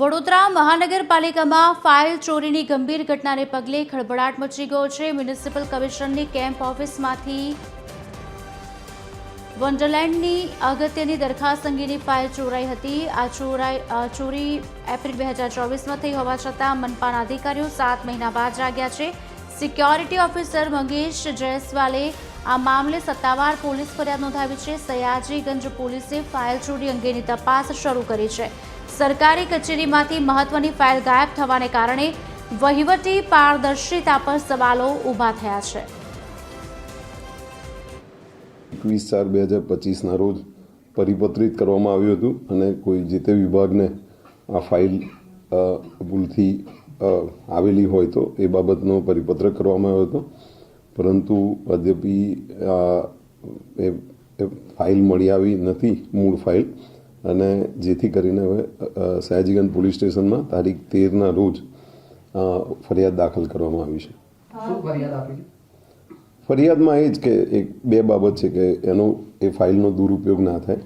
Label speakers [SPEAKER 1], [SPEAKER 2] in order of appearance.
[SPEAKER 1] વડોદરા મહાનગરપાલિકામાં ફાઇલ ચોરીની ગંભીર ઘટનાને પગલે ખળભળાટ મચી ગયો છે. મ્યુનિસિપલ કમિશનરની કેમ્પ ઓફિસમાંથી વન્ડરલેન્ડની અગત્યની દરખાસ્ત અંગેની ફાઇલ ચોરાઈ હતી. આ ચોરાઈ ચોરી એપ્રિલ બે હજાર ચોવીસમાં થઈ હોવા છતાં મનપાના અધિકારીઓ સાત મહિના બાદ જાગ્યા છે. સિક્યોરિટી ઓફિસર મંગેશ જયસ્વાલે આ મામલે સત્તાવાર પોલીસ ફરિયાદ નોંધાવી છે. સયાજીગંજ પોલીસે ફાઇલ ચોરી અંગેની તપાસ શરૂ કરી છે. સરકારી કચેરીમાંથી મહત્વની ફાઇલ ગાયબ થવાને કારણે વહીવટી પારદર્શિતા પર સવાલો ઊભા થયા છે.
[SPEAKER 2] એકવીસ ચાર બે હજાર પચીસના રોજ પરિપત્રિત કરવામાં આવ્યું હતું અને કોઈ જે તે વિભાગને આ ફાઇલ ભૂલથી આવેલી હોય તો એ બાબતનો પરિપત્ર કરવામાં આવ્યો હતો. પરંતુ અદ્યપી એ ફાઇલ મળી આવી નથી, મૂળ ફાઇલ. અને જેથી કરીને હવે સયાજીગંજ પોલીસ સ્ટેશનમાં તારીખ તેરના રોજ ફરિયાદ દાખલ કરવામાં આવી
[SPEAKER 3] છે?
[SPEAKER 2] ફરિયાદમાં એ જ કે એક બે બાબત છે કે એનો એ ફાઇલનો દુરુપયોગ ના થાય.